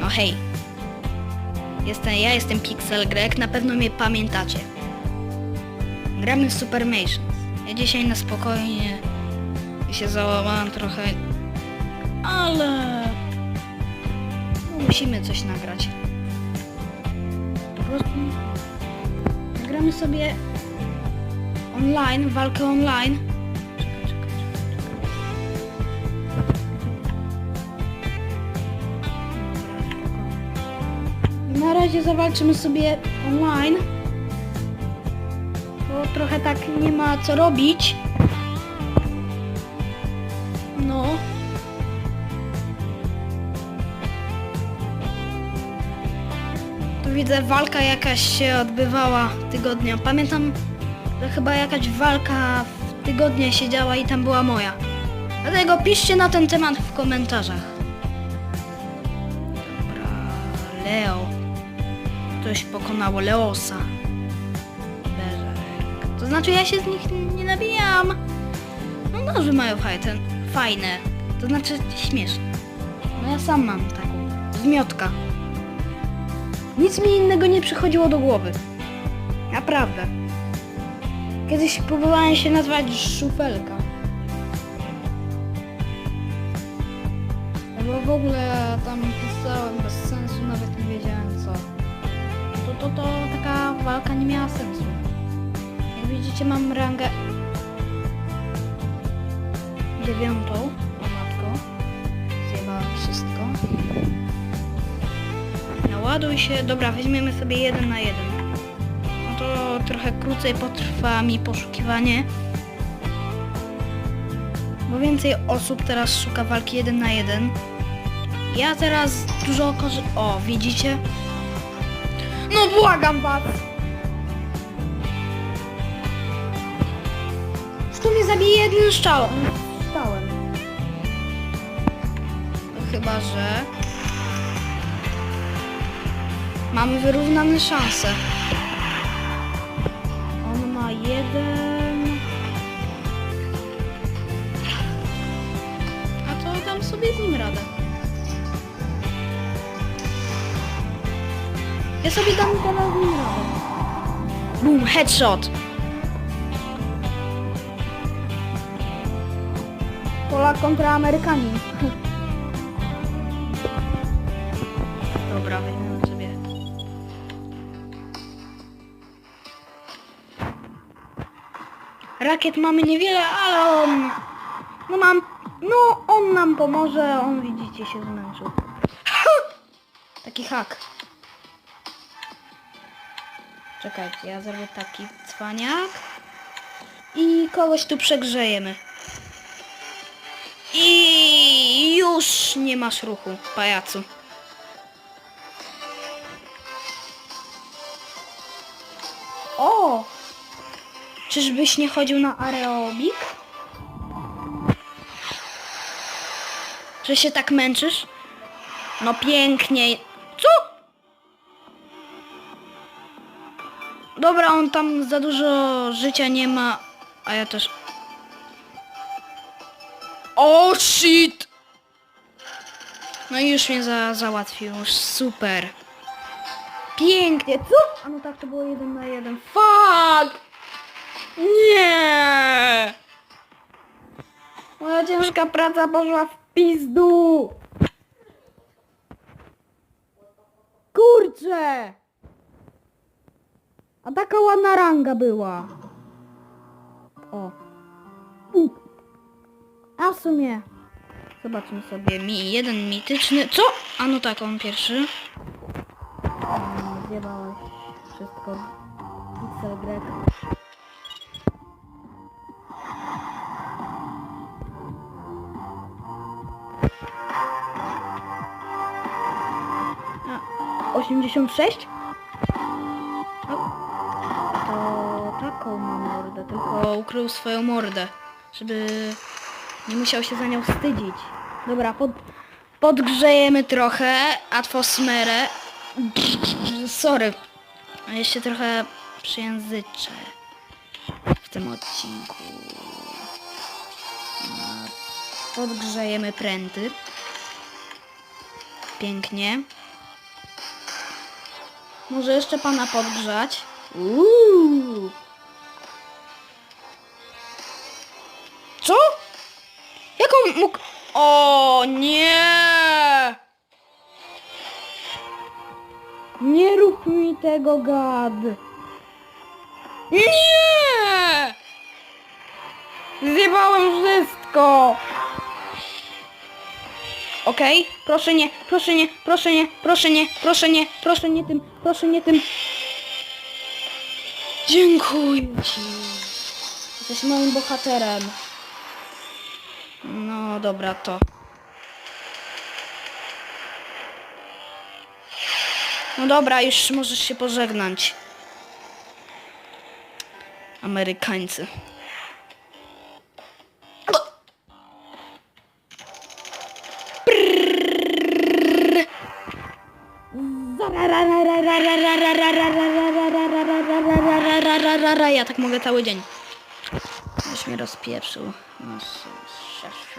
No hej. Jestem, ja jestem Pixel Greg, na pewno mnie pamiętacie. Gramy w Super. Ja dzisiaj na spokojnie się załamałem trochę, ale musimy coś nagrać. Po prostu nagramy sobie online, walkę online. Razie zawalczymy sobie online. Bo trochę tak nie ma co robić. No. Tu widzę walka jakaś się odbywała tygodnia. Pamiętam, że chyba jakaś walka w tygodnie się działa i tam była moja. Dlatego piszcie na ten temat w komentarzach. Leo. Ktoś pokonał Leosa. Berserk. To znaczy ja się z nich nie nabijam. No noże mają fajne, fajne. To znaczy śmieszne. No ja sam mam taką. Zmiotka. Nic mi innego nie przychodziło do głowy. Naprawdę. Kiedyś próbowałem się nazwać szufelka. Bo w ogóle tam pisałem bez sensu, nawet nie wiedziałem. To, to, taka walka nie miała sensu. Jak widzicie mam rangę dziewiątą. O matko. Zjebałem wszystko. Naładuj się. Dobra, weźmiemy sobie jeden na jeden. No to trochę krócej potrwa mi poszukiwanie. Bo więcej osób teraz szuka walki jeden na jeden. Ja teraz dużo. O, widzicie? No błagam was! Kto mnie zabije jednym strzałem? Strzałem. Chyba, że... Mamy wyrównane szanse. On ma jeden... A to dam sobie z nim radę. Ja sobie dam nim radę. Boom, headshot. Polak kontra Amerykanin. Dobra, weźmiemy sobie. Rakiet mamy niewiele, ale on... No mam... No, on nam pomoże, on widzicie się zmęczył. Taki hak. Czekajcie, ja zrobię taki cwaniak. I kogoś tu przegrzejemy. I już nie masz ruchu, pajacu. O! Czyżbyś nie chodził na aerobik? Czy się tak męczysz? No pięknie. Dobra, on tam za dużo życia nie ma, a ja też. O shit! No i już mnie za, załatwił, już super. Pięknie, co? A no tak, to było jeden na jeden. Fuck! Nie! Moja ciężka praca poszła w pizdu! Kurczę! A taka ładna ranga była. O. A w sumie... Zobaczmy sobie mi jeden mityczny... Co? A no tak, on pierwszy. Zjebałeś wszystko. Pixel Greg. A, 86? Ma mordę, tylko ukrył swoją mordę, żeby nie musiał się za nią wstydzić. Dobra, pod, podgrzejemy trochę atmosferę. Sorry, ja się trochę przyjęzyczę w tym odcinku. Podgrzejemy pręty. Pięknie. Może jeszcze pana podgrzać. Uuu. Mógł... O nie! Nie rób mi tego, gad. Nie! Zjebałem wszystko! Okej, proszę nie, proszę nie, proszę nie, proszę nie, proszę nie, proszę nie tym, proszę nie tym. Dziękuję ci. Jesteś moim bohaterem. No dobra, to. No dobra, już możesz się pożegnać. Amerykańcy. Ja tak mogę cały dzień. Mnie rozpieprzył. No,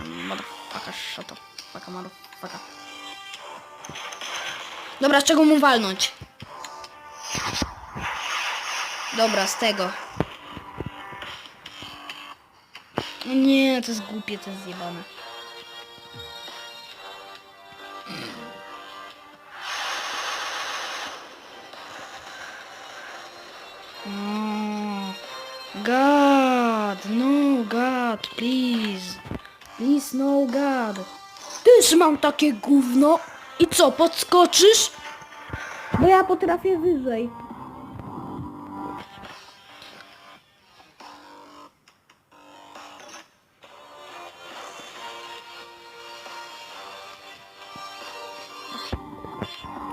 Motherfucker, shut up. Fucka, motherfucker. Dobra, z czego mu walnąć? Dobra, z tego. No Nie, to jest głupie, to jest zjebane. No. God, no God, please. Please, no God. Też mam takie gówno. I co, podskoczysz? Bo ja potrafię wyżej.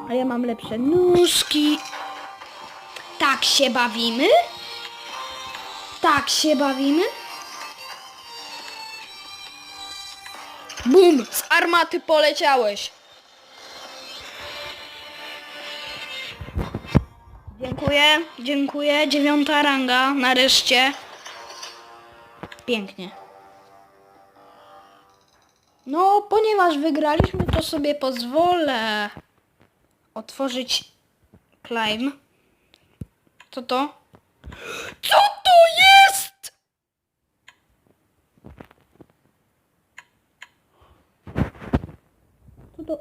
A ja mam lepsze nóżki. Tak się bawimy? Tak się bawimy? Bum! Z armaty poleciałeś. Dziękuję, dziękuję. Dziewiąta ranga, nareszcie. Pięknie. No, ponieważ wygraliśmy, to sobie pozwolę otworzyć climb. Co to? Co to jest? Co to?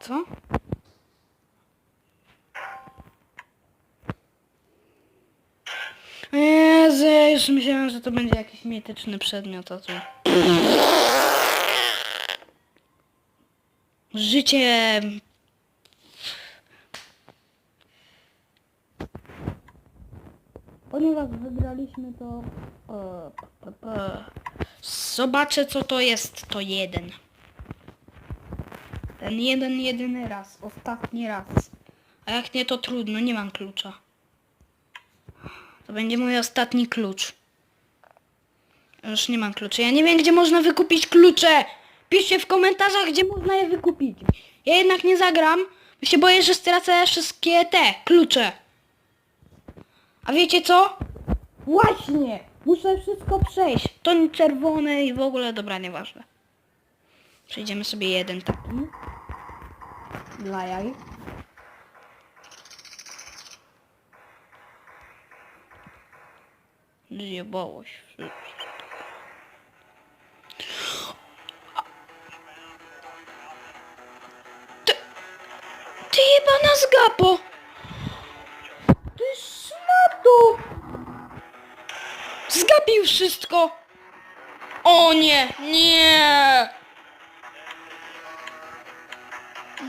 Co? Jezu, ja już myślałem, że to będzie jakiś mityczny przedmiot, a tu... Życie... Ponieważ wygraliśmy to... e, p- p- Zobaczę co to jest, to jeden. Ten jeden, jedyny raz, ostatni raz. A jak nie, to trudno, nie mam klucza. To będzie mój ostatni klucz. Już nie mam kluczy. Ja nie wiem, gdzie można wykupić klucze. Piszcie w komentarzach, gdzie można je wykupić. Ja jednak nie zagram, bo się boję, że stracę wszystkie te klucze. A wiecie co? Właśnie! Muszę wszystko przejść. To czerwone i w ogóle, dobra, nieważne. Przejdziemy sobie jeden taki. Dla jaj. Zjebało się. Ty, ty jebana zgapo! Ty Wszystko! O nie, nie!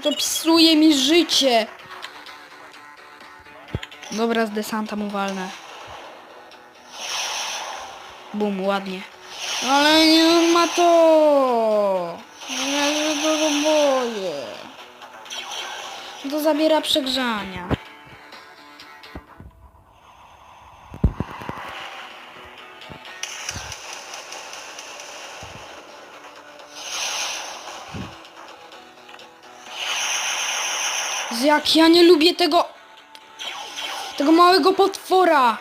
To psuje mi życie! Dobra, z desanta mu walnę. Bum, ładnie. Ale nie ma to! Ja się tego boję. To zabiera przegrzania. jak ja nie lubię tego... Tego małego potwora.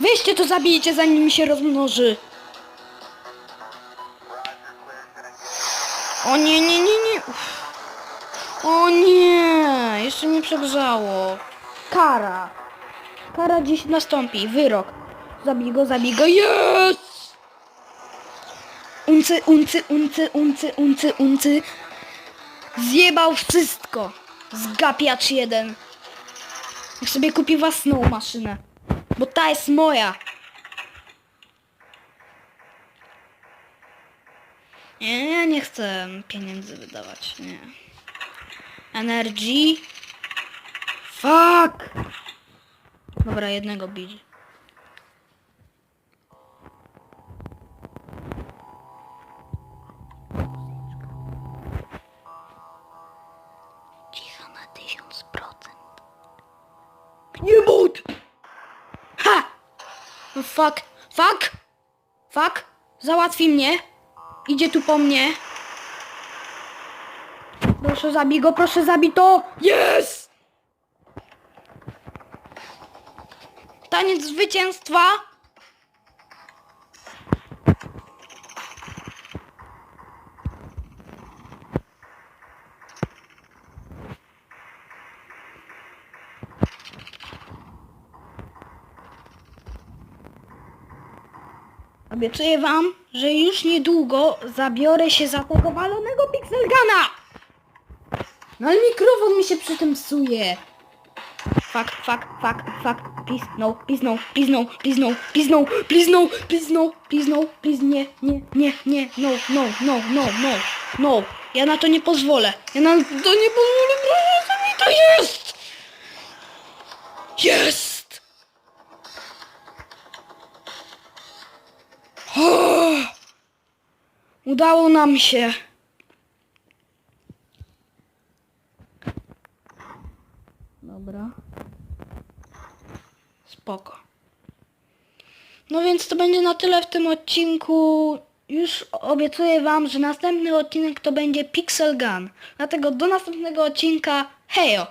Weźcie to zabijcie, zanim mi się rozmnoży. O nie, nie, nie, nie. O nie, jeszcze mi przegrzało. Kara. Kara dziś nastąpi, wyrok. Zabij go, zabij go, yes! Uncy, uncy, uncy, uncy, uncy, uncy. Zjebał wszystko. Zgapiacz jeden. Niech sobie kupi własną maszynę. Bo ta jest moja. Nie, ja nie chcę pieniędzy wydawać, nie. Energy. Fuck! Dobra, jednego bić. Fuck, fuck! Fuck! Załatwi mnie! Idzie tu po mnie! Proszę zabij go, proszę zabij to! Yes! Taniec zwycięstwa! Obiecuję wam, że już niedługo zabiorę się za tego walonego Pixelgana! No ale mikrofon mi się przy tym psuje. Fuck, fuck, fuck, fuck, please, no, please, no, please, no, please, no, please, no, please, no, please, no, please, no, please, nie, nie, nie, nie, no, no, no, no, no, no. Ja na to nie pozwolę. Ja na to nie pozwolę, proszę, co mi to jest! Jest! Udało nam się. Dobra. Spoko. No więc to będzie na tyle w tym odcinku. Już obiecuję wam, że następny odcinek to będzie Pixel Gun. Dlatego do następnego odcinka. Hejo!